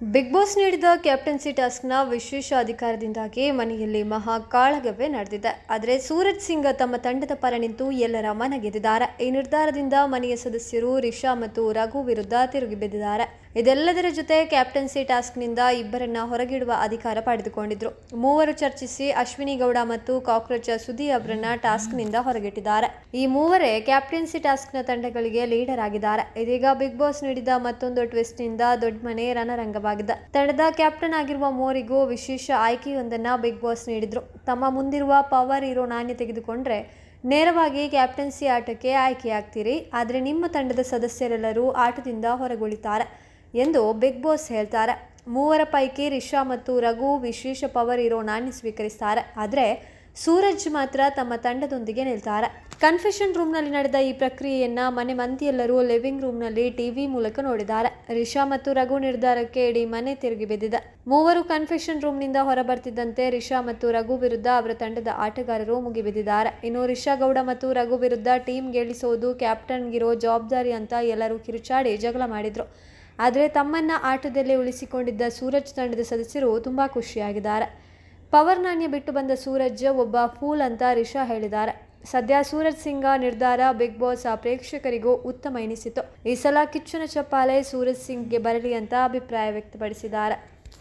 Big boss ನೀಡಿದ captaincy ಟಾಸ್ಕ್ನ ವಿಶೇಷ ಅಧಿಕಾರದಿಂದಾಗಿ ಮನೆಯಲ್ಲಿ ಮಹಾ ಕಾಳಗವೆ ನಡೆದಿದೆ. ಆದರೆ ಸೂರಜ್ ಸಿಂಗ್ ತಮ್ಮ ತಂಡದ ಪರ ನಿಂತು ಎಲ್ಲರ ಮನ ಗೆದ್ದಿದ್ದಾರೆ. ಈ ನಿರ್ಧಾರದಿಂದ ಮನೆಯ ಸದಸ್ಯರು ರಿಷಾ ಮತ್ತು ರಘು ವಿರುದ್ಧ ತಿರುಗಿ ಬಿದ್ದಿದ್ದಾರೆ. ಇದೆಲ್ಲದರ ಜೊತೆ ಕ್ಯಾಪ್ಟನ್ಸಿ ಟಾಸ್ಕ್ನಿಂದ ಇಬ್ಬರನ್ನ ಹೊರಗಿಡುವ ಅಧಿಕಾರ ಪಡೆದುಕೊಂಡಿದ್ರು. ಮೂವರು ಚರ್ಚಿಸಿ ಅಶ್ವಿನಿ ಗೌಡ ಮತ್ತು ಕಾಕ್ರೋಚ್ ಸುದಿ ಅವರನ್ನ ಟಾಸ್ಕ್ನಿಂದ ಹೊರಗಿಟ್ಟಿದ್ದಾರೆ. ಈ ಮೂವರೇ ಕ್ಯಾಪ್ಟನ್ಸಿ ಟಾಸ್ಕ್ನ ತಂಡಗಳಿಗೆ ಲೀಡರ್ ಆಗಿದ್ದಾರೆ. ಇದೀಗ ಬಿಗ್ ಬಾಸ್ ನೀಡಿದ ಮತ್ತೊಂದು ಟ್ವಿಸ್ಟ್ನಿಂದ ದೊಡ್ಡ ಮನೆ ರಣರಂಗವಾಗಿದೆ. ತಂಡದ ಕ್ಯಾಪ್ಟನ್ ಆಗಿರುವ ಮೂವರಿಗೂ ವಿಶೇಷ ಆಯ್ಕೆಯೊಂದನ್ನ ಬಿಗ್ ಬಾಸ್ ನೀಡಿದ್ರು. ತಮ್ಮ ಮುಂದಿರುವ ಪವರ್ ಇರೋ ನಾಣ್ಯ ತೆಗೆದುಕೊಂಡ್ರೆ ನೇರವಾಗಿ ಕ್ಯಾಪ್ಟನ್ಸಿ ಆಟಕ್ಕೆ ಆಯ್ಕೆಯಾಗ್ತೀರಿ. ಆದರೆ ನಿಮ್ಮ ತಂಡದ ಸದಸ್ಯರೆಲ್ಲರೂ ಆಟದಿಂದ ಹೊರಗುಳಿತಾರೆ ಎಂದು ಬಿಗ್ ಬಾಸ್ ಹೇಳ್ತಾರೆ. ಮೂವರ ಪೈಕಿ ರಿಷಾ ಮತ್ತು ರಘು ವಿಶೇಷ ಪವರ್ ಇರೋ ನಾಣ್ಯ ಸ್ವೀಕರಿಸ್ತಾರೆ. ಆದರೆ ಸೂರಜ್ ಮಾತ್ರ ತಮ್ಮ ತಂಡದೊಂದಿಗೆ ನಿಲ್ತಾರೆ. ಕನ್ಫೆಷನ್ ರೂಮ್ನಲ್ಲಿ ನಡೆದ ಈ ಪ್ರಕ್ರಿಯೆಯನ್ನು ಮನೆ ಮಂದಿಯೆಲ್ಲರೂ ಲಿವಿಂಗ್ ರೂಮ್ನಲ್ಲಿ ಟಿವಿ ಮೂಲಕ ನೋಡಿದ್ದಾರೆ. ರಿಷಾ ಮತ್ತು ರಘು ನಿರ್ಧಾರಕ್ಕೆ ಇಡೀ ಮನೆ ತಿರುಗಿ ಬಿದ್ದಿದೆ. ಮೂವರು ಕನ್ಫೆಷನ್ ರೂಮ್ನಿಂದ ಹೊರಬರ್ತಿದ್ದಂತೆ ರಿಷಾ ಮತ್ತು ರಘು ವಿರುದ್ಧ ಅವರ ತಂಡದ ಆಟಗಾರರು ಮುಗಿಬಿದ್ದಿದ್ದಾರೆ. ಇನ್ನು ರಿಷಾ ಗೌಡ ಮತ್ತು ರಘು ವಿರುದ್ಧ ಟೀಮ್ ಗೆಲ್ಲಿಸೋದು ಕ್ಯಾಪ್ಟನ್ಗಿರೋ ಜವಾಬ್ದಾರಿ ಅಂತ ಎಲ್ಲರೂ ಕಿರುಚಾಡಿ ಜಗಳ ಮಾಡಿದ್ರು. ಆದರೆ ತಮ್ಮನ್ನ ಆಟದಲ್ಲಿ ಉಳಿಸಿಕೊಂಡಿದ್ದ ಸೂರಜ್ ತಂಡದ ಸದಸ್ಯರು ತುಂಬಾ ಖುಷಿಯಾಗಿದ್ದಾರೆ. ಪವರ್ ನಾಣ್ಯ ಬಿಟ್ಟು ಬಂದ ಸೂರಜ್ ಒಬ್ಬ ಫೂಲ್ ಅಂತ ರಿಷಾ ಹೇಳಿದ್ದಾರೆ. ಸದ್ಯ ಸೂರಜ್ ಸಿಂಗ ನಿರ್ಧಾರ ಬಿಗ್ ಬಾಸ್ ಪ್ರೇಕ್ಷಕರಿಗೂ ಉತ್ತಮ ಎನಿಸಿತು ಈ ಸಲ ಕಿಚ್ಚನ ಚಪ್ಪಾಲೆ ಸೂರಜ್ ಸಿಂಗ್ಗೆ ಬರಲಿ ಅಂತ ಅಭಿಪ್ರಾಯ ವ್ಯಕ್ತಪಡಿಸಿದ್ದಾರೆ.